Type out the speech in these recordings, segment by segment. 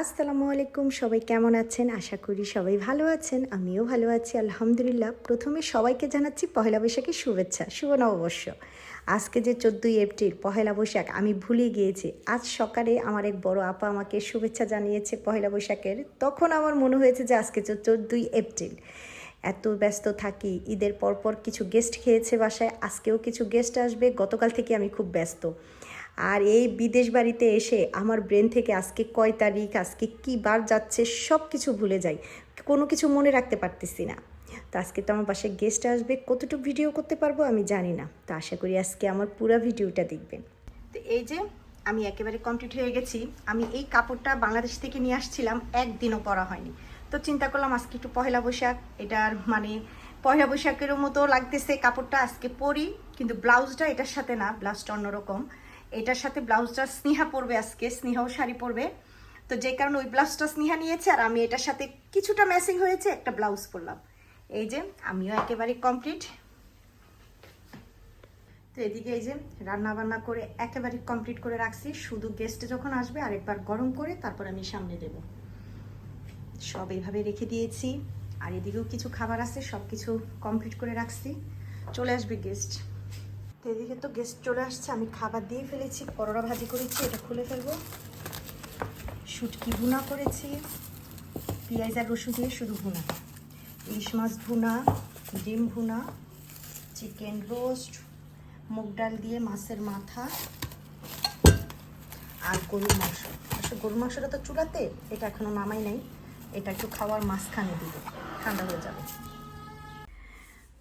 আসসালামু আলাইকুম, সবাই কেমন আছেন? আশা করি সবাই ভালো আছেন, আমিও ভালো আছি, আলহামদুলিল্লাহ। প্রথমে সবাইকে জানাচ্ছি পহেলা বৈশাখের শুভেচ্ছা, শুভ নববর্ষ। আজকে যে চোদ্দোই এপ্রিল, পহেলা বৈশাখ, আমি ভুলে গিয়েছি। আজ সকালে আমার এক বড় আপা আমাকে শুভেচ্ছা জানিয়েছে পহেলা বৈশাখের। তখন আমার মনে হয়েছে যে আজকে চোদ্দোই এপ্রিল। এত ব্যস্ত থাকি, ঈদের পরপর কিছু গেস্ট খেয়েছে বাসায়, আজকেও কিছু গেস্ট আসবে, গতকাল থেকে আমি খুব ব্যস্ত। আর এই বিদেশ বাড়িতে এসে আমার ব্রেন থেকে আজকে কয় তারিখ, আজকে কী বার যাচ্ছে সব কিছু ভুলে যাই। কোনো কিছু মনে রাখতে পারতেছি না। তো আজকে তো আমার বাসায় গেস্ট আসবে, কতটুকু ভিডিও করতে পারব আমি জানি না। তো আশা করি আজকে আমার পুরো ভিডিওটা দেখবেন। তো এই যে আমি একেবারে কমপ্লিট হয়ে গেছি। আমি এই কাপড়টা বাংলাদেশ থেকে নিয়ে আসছিলাম, একদিনও পরা হয়নি। তো চিন্তা করলাম আজকে একটু পহেলা বৈশাখ এটার মানে পয়লা বৈশাখেরও মতো লাগতেছে কাপড়টা। আজকে পরি, কিন্তু ব্লাউজটা এটার সাথে না, ব্লাউজটা অন্যরকম। এটার সাথে ব্লাউজটা স্নেহা পরবে আজকে, স্নেহাও শাড়ি পরবে। তো যে কারণে ওই ব্লাউজটা স্নেহা নিয়েছে আর আমি এটার সাথে কিছুটা ম্যাচিং হয়েছে, একটা ব্লাউজ পরলাম। এই যে, আমিও একেবারে কমপ্লিট তো এদিকে এই যে রান্না বান্না করে একেবারে কমপ্লিট করে রাখছি। শুধু গেস্টে যখন আসবে, আরেকবার গরম করে তারপর আমি সামনে দেব। সব এইভাবে রেখে দিয়েছি। আর এদিকেও কিছু খাবার আছে সব কিছু কমপ্লিট করে রাখছি। চলে আসবে গেস্ট তো এদিকে তো গেস্ট চলে আসছে, আমি খাবার দিয়ে ফেলেছি, পরোটা ভাজি করেছি, এটা খুলে ফেলব। শুটকি ভুনা করেছি, পেঁয়াজ আর রসুন দিয়ে শুধু ভুনা। ইলিশ মাছ ভুনা, ডিম ভুনা, চিকেন রোস্ট, মুগ ডাল দিয়ে মাছের মাথা আর গরুর মাংস। আসলে গরুর মাংসটা তো চুলাতে, এটা এখনও নামাই নাই, এটা একটু খাওয়ার মাঝখানে দিব, ঠান্ডা হয়ে যাবে।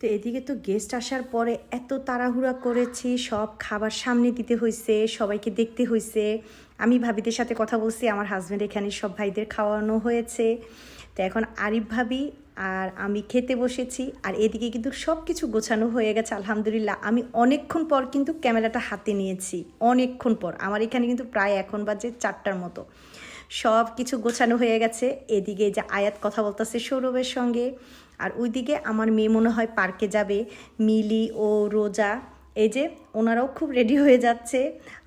তো এদিকে তো গেস্ট আসার পরে এত তাড়াহুড়া করেছি, সব খাবার সামনে দিতে হয়েছে সবাইকে দেখতে হয়েছে আমি ভাবিদের সাথে কথা বলছি, আমার হাজব্যান্ড এখানে সব ভাইদের খাওয়ানো হয়েছে। তো এখন আরিফ ভাবি আর আমি খেতে বসেছি, আর এদিকে কিন্তু সব কিছু গোছানো হয়ে গেছে, আলহামদুলিল্লাহ। আমি অনেকক্ষণ পর কিন্তু ক্যামেরাটা হাতে নিয়েছি, অনেকক্ষণ পর। আমার এখানে কিন্তু প্রায় এখন বাজে চারটার মতো। সব কিছু গোছানো হয়ে গেছে, এদিকে যে আয়াত কথা বলতেছে সৌরভের সঙ্গে। আর ওইদিকে আমার মেয়ে মনে হয় পার্কে যাবে। মিলি ও রোজা, এই যে ওনারাও খুব রেডি হয়ে যাচ্ছে।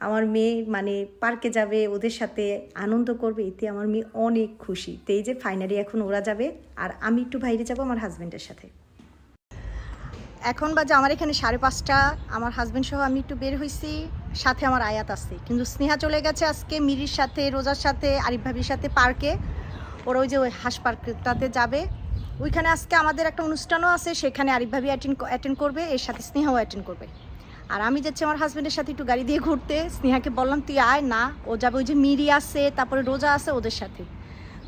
আমার মেয়ে মানে পার্কে যাবে, ওদের সাথে আনন্দ করবে, এতে আমার মেয়ে অনেক খুশি। তো এই যে ফাইনালি এখন ওরা যাবে, আর আমি একটু বাইরে যাব আমার হাজব্যান্ডের সাথে। এখন বাজে আমার এখানে সাড়ে পাঁচটা, আমার হাজব্যান্ড সহ আমি একটু বের হয়েছি সাথে আমার আয়াত আছে। কিন্তু স্নেহা চলে গেছে আজকে মিরির সাথে, রোজার সাথে, আরিফ ভাবির সাথে পার্কে। ওরা ওই যে ওই হাঁস পার্কটাতে যাবে। ওইখানে আজকে আমাদের একটা অনুষ্ঠানও আছে, সেখানে আরিফ ভাবি অ্যাটেন্ড অ্যাটেন্ড করবে, এর সাথে স্নেহাও অ্যাটেন্ড করবে। আর আমি যাচ্ছি আমার হাজব্যান্ডের সাথে একটু গাড়ি দিয়ে ঘুরতে। স্নেহাকে বললাম, তুই আয় না, ও যাবে ওই যে মিরি আছে, তারপরে রোজা আছে ওদের সাথে।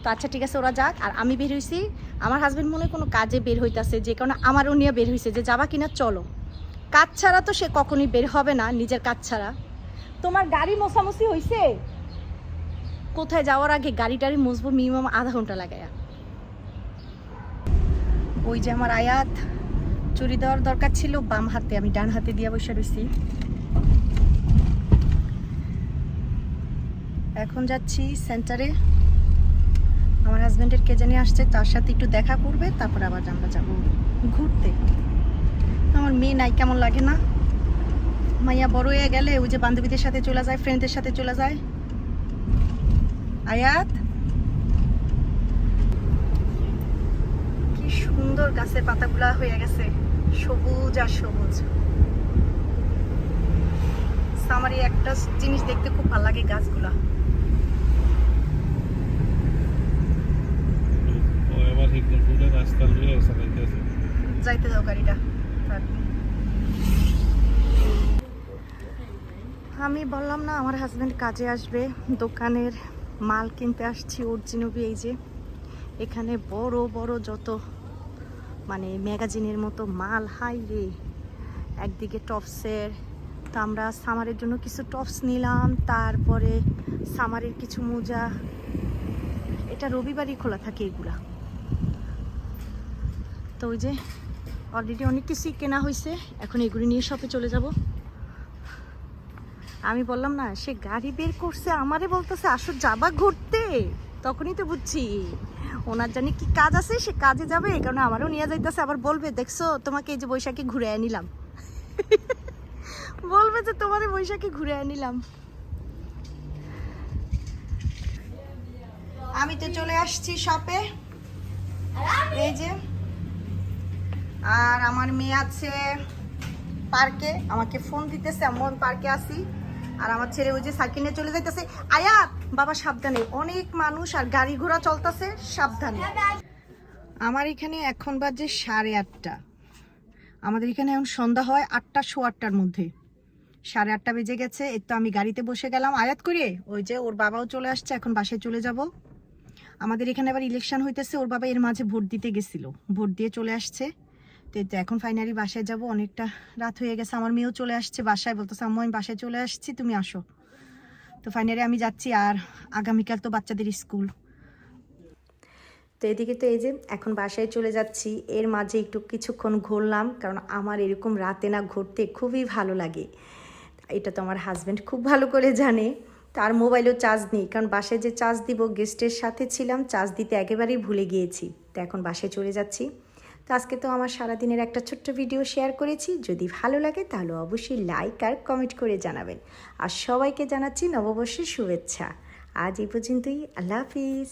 তো আচ্ছা ঠিক আছে, ওরা যাক। আর আমি বের হয়েছি আমার হাজব্যান্ড মনে কোনো কাজে বের হইতাছে, যে কারণে আমারও নিয়ে বের হয়েছে যে যাবা কিনা চলো। কাজ ছাড়া তো সে কখনই বের হবে না, নিজের কাজ ছাড়া। তোমার গাড়ি মোছামুছি হয়েছে কোথায় যাওয়ার আগে গাড়ি টাড়ি মিনিমাম আধা ঘণ্টা লাগায়া। ওই যে আমার আয়াত, চুরি দেওয়ার দরকার ছিল, বাম হাতে, আমি ডান হাতে দিয়ে বসে রয়েছি এখন যাচ্ছি সেন্টারে আমার হাজব্যান্ডের কে জানি আসছে, তার সাথে একটু দেখা করবে, তারপর আবার আমরা যাব ঘুরতে। আমার মেয়ে নাই, কেমন লাগে না? মাইয়া বড় হয়ে গেলে ওই যে বান্ধবীদের সাথে চলে যায় ফ্রেন্ডদের সাথে চলে যায়। আয়াত কি সুন্দর গাছের পাতাগুলা হয়ে গেছে। সবুজ আর সবুজ। সামারি একটা জিনিস দেখতে খুব ভালো লাগে গাছগুলা। যাইতে দাও গাড়িটা। আমি বললাম না আমার হাজব্যান্ড কাজে আসবে। দোকানের মাল কিনতে আসছি অর্জিনবি এই যে। এখানে বড় বড় যত মানে ম্যাগাজিনের মতো মাল হাই রে। একদিকে টপসের, তো আমরা সামারের জন্য কিছু টপস নিলাম, তারপরে সামারের কিছু মোজা। এটা রবিবারই খোলা থাকে এগুলা। তো ওই যে অলরেডি অনেক কিছুই কেনা হয়েছে এখন এগুলি নিয়ে শপে চলে যাব। আমি বললাম, না, সে গাড়ি বের করছে, আমারে বলতেছে, আসো যাবা ঘুরতে। তখনই তো বুঝছি ওনার জানি কি কাজ আছে, সে কাজে যাবে কারণে আমারও নিয়ে যাইতেছে। আবার বলবে, দেখছ, তোমাকে এই যে বৈশাখী ঘুরে আনিলাম। বলবে যে, তোমার বৈশাখী ঘুরে আনিলাম। আমি তো চলে আসছি শপে। এই যে, আর আমার মেয়ে আছে পার্কে, আমাকে ফোন দিতেছে এমন পার্কে আসি আর আমার ছেলে ওই যে সাইকেল নিয়ে চলে যাইতেছে। আয়াত, বাবা সাবধানে। অনেক মানুষ আর গাড়ি ঘোড়া চলতেছে, সাবধানে। আমার এখানে এখন বাজে সাড়ে আটটা। আমাদের এখানে এখন সন্ধ্যা হয় আটটা শো আটটার মধ্যে। সাড়ে আটটা বেজে গেছে, এই তো আমি গাড়িতে বসে গেলাম। আয়াত করে ওই যে ওর বাবাও চলে আসছে, এখন বাসায় চলে যাব। আমাদের এখানে আবার ইলেকশন হইতেছে, ওর বাবা এর মাঝে ভোট দিতে গেছিল। ভোট দিয়ে চলে আসছে। তো এখন ফাইনালি বাসায় যাব, অনেকটা রাত হয়ে গেছে। আমার মেয়েও চলে আসছে বাসায়, বলতেছে, আম্মু, আমি বাসায় চলে আসছি, তুমি আসো। তো ফাইনালি আমি যাচ্ছি, আর আগামীকাল তো বাচ্চাদের স্কুল। তো এদিকে তো এই যে এখন বাসায় চলে যাচ্ছি, এর মাঝে একটু কিছুক্ষণ ঘুরলাম, কারণ আমার এরকম রাতে না ঘুরতে খুবই ভালো লাগে। এটা তো আমার হাজব্যান্ড খুব ভালো করে জানে, তার মোবাইলেও চার্জ নেই, কারণ বাসায় যে চার্জ দিব গেস্টের সাথে ছিলাম চার্জ দিতে একেবারেই ভুলে গিয়েছি। তো এখন বাসায় চলে যাচ্ছি। তো আজকে তো আমার সারাদিনের একটা ছোট্ট ভিডিও শেয়ার করেছি। যদি ভালো লাগে তাহলে অবশ্যই লাইক আর কমেন্ট করে জানাবেন। আর সবাইকে জানাচ্ছি নববর্ষের শুভেচ্ছা। আজ এই পর্যন্তই। আল্লাহ হাফিজ।